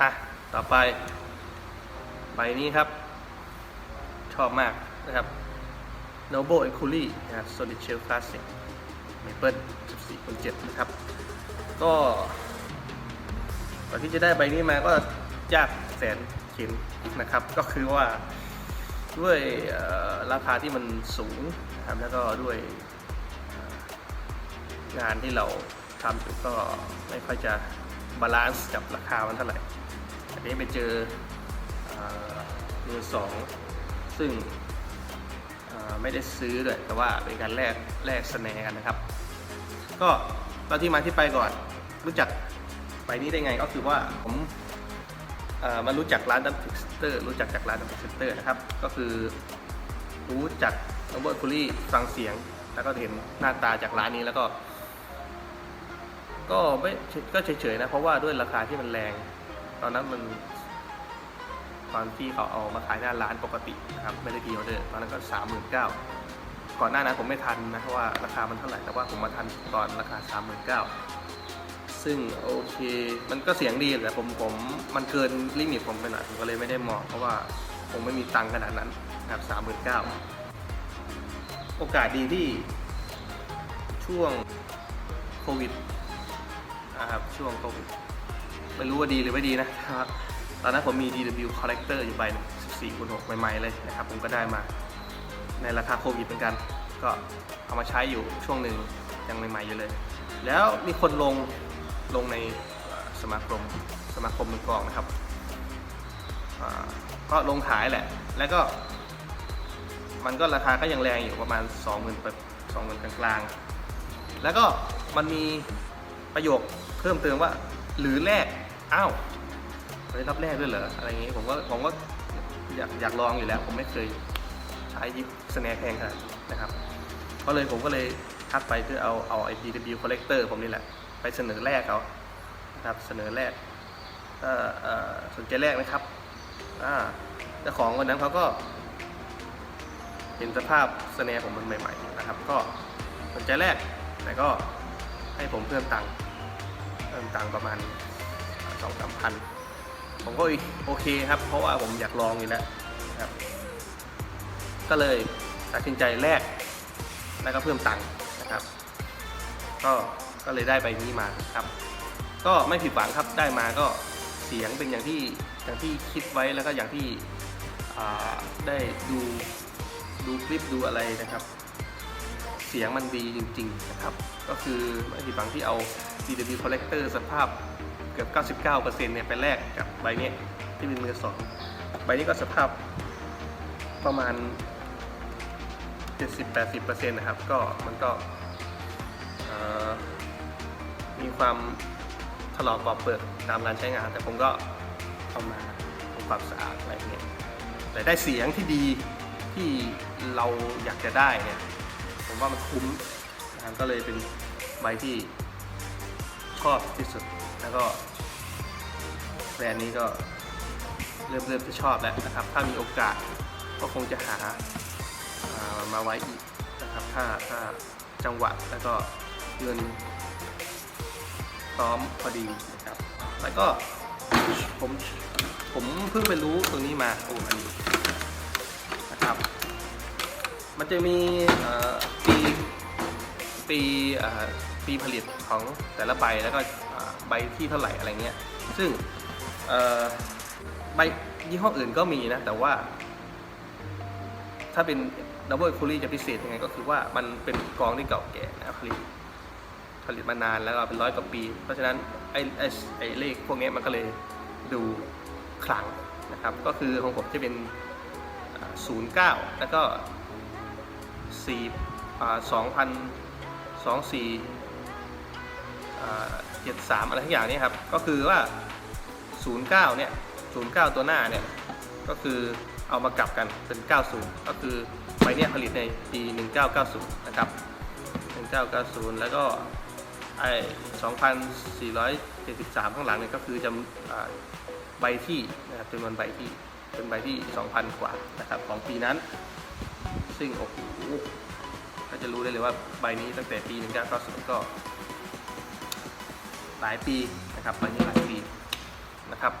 อะ ต่อไป ใบนี้ครับ ชอบมากนะครับ Noble e q u l y นะครับ Solid Shell Classic Maple 14.7 นะครับ ก็ก่อนที่จะได้ใบนี้มาก็ยากแสนเข็นนะครับ ก็คือว่าด้วยราคาที่มันสูงนะครับแล้วก็ด้วยงานที่เราทำอยู่ก็ไม่ค่อยจะบาลานซ์กับราคามันเท่าไหร่ันนี้ไปเจอเอ่อมือสอง ซึ่งไม่ได้ซื้อเลยแต่ว่าเป็นการแลกแลกสแนร์กันนะครับ ก็ตอนที่มาที่ไปก่อนรู้จักใบนี้ได้ไงก็คือว่าผมมารู้จักร้านดัมพิกเตอร์รู้จักจากร้านดัมพิกเตอร์นะครับ ก็คือรู้จักโรเบิร์ตคูลี่ฟังเสียง แล้วก็เห็นหน้าตาจากร้านนี้แล้วก็ ก็ไม่ก็เฉยๆนะ เพราะว่าด้วยราคาที่มันแรง ตอนนั้นมันตอนที่เขาเอามาขายหน้าร้านปกตินะครับไม่ได้พีออเดอร์ตอนนั้นก็สามหมื่นเก้าก่อนหน้านั้นผมไม่ทันนะเพราะว่าราคามันเท่าไหร่แต่ว่าผมมาทันตอนราคาสามหมื่นเก้าซึ่งโอเค มันก็เสียงดีแต่ผมผมมันเกินลิมิตผมไปหน่อยผมก็เลยไม่ได้มองเพราะว่าผมไม่มีตังค์ขนาดนั้นนะครับสามหมื่นเก้าโอกาสดีที่ช่วงโควิดนะครับช่วงโควิด ไม่รู้ว่าดีหรือไม่ดีนะครับตอนนั้นผมมี DW Collector อยู่ใบหนึง14คูณ6ใหม่ๆเลยนะครับ ผมก็ได้มาในราคาโควิดเหมือนกัน ก็เอามาใช้อยู่ช่วงหนึ่งยังใหม่ๆอยู่เลย แล้วมีคนลงลงในสมาคมสมาคมมือกลองนะครับก็ลงขายแหละ แล้วก็ มันก็ราคาก็ยังแรงอยู่ประมาณ 20,000เปอร์20,000กลางๆ แล้วก็มันมีประโยคเพิ่มเติมว่าหรือแรก อ้าวไม่รับแรกด้วยเหรออะไรอย่างงี้ผมก็ผมก็อยากอยากลองอยู่แล้ว ผมไม่เคยใช้ยิปสแนร์แพงขนาดนะครับ ก็เลยผมก็เลยทักไปเพื่อเอาเอาไอ DW Collector ผมนี่แหละ ไปเสนอแรกเขานะครับเสนอแรกสนใจแรกไหมครับอ่าเจ้าของคนนั้นเขาก็เห็นสภาพสแนร์ผมมันใหม่ ๆ นะครับ ก็สนใจแรกแต่ก็ให้ผมเพิ่มตังค์เพิ่มตังค์ประมาณ สองสามพันผมก็โอเคครับ เพราะว่าผมอยากลองอยู่แล้วครับ ก็เลยตัดสินใจแลกแล้วก็เพิ่มตังค์นะครับ ก็ก็เลยได้ใบนี้มาครับ ก็ไม่ผิดหวังครับได้มาก็เสียงเป็นอย่างที่อย่างที่คิดไว้แล้วก็อย่างที่ได้ดูดูคลิปดูอะไรนะครับ เสียงมันดีจริง ๆนะครับ ก็คือไม่ผิดหวังที่เอา DW Collector สภาพ เกือบ 99%เนี่ยไปแลกกับใบนี้ที่เป็นมือสองใบนี้ก็สภาพประมาณ 70-80%นะครับ ก็มันก็มีความถลอกปอกเปิดตามการใช้งาน แต่ผมก็เอามาทำความสะอาดอะไรเงี้ยแต่ได้เสียงที่ดีที่เราอยากจะได้เนี่ย ผมว่ามันคุ้มนะก็เลยเป็นใบที่ ชอบที่สุด แล้วก็แบรนด์นี้ก็เริ่มเริ่มที่ชอบแล้วนะครับ ถ้ามีโอกาสก็คงจะหาามาไว้อีกนะครับ ถ้าถ้าจังหวะแล้วก็เงินพร้อมพอดีนะครับ แล้วก็ผมผมเพิ่งไปรู้ตรงนี้มาโอ้อันนี้นะครับ มันจะมีอ่อปี ปีปีผลิตของแต่ละใบแล้วก็ใบที่เท่าไหร่อะไรเงี้ย ซึ่งใบยี่ห้ออื่นก็มีนะ แต่ว่า ถ้าเป็นดับเบิลคูลี่จะพิเศษยังไงก็คือว่ามันเป็นกองที่เก่าแก่นะผลิตผลิตมานานแล้วก็เป็นร้อยกว่าปี เพราะฉะนั้นไอ้ไอ้ไอ้เลขพวกนี้มันก็เลยดูขลังนะครับ ก็คือของผมจะเป็นศูนย์เก้าแล้วก็สี่สองพัน สองสี่เจ็ดสามอะไรทั้งอย่างนี้ครับ ก็คือว่าศูนย์เก้าเนี่ยศูนย์เก้าตัวหน้าเนี่ย ก็คือเอามากลับกันเป็น 90 ก็คือใบเนี้ยผลิตในปี 1990 นะครับ 1990 แล้วก็ไอ้2,473 ข้างหลังเนี่ยก็คือจำใบที่นะครับจำนวนใบที่เป็นใบที่ 2,000 กว่านะครับของปีนั้น ซึ่งโอ้โห ก็จะรู้ได้เลยว่าใบนี้ตั้งแต่ปี 1990 ก็ หลายปีนะครับใบนี้หลายปีนะครับ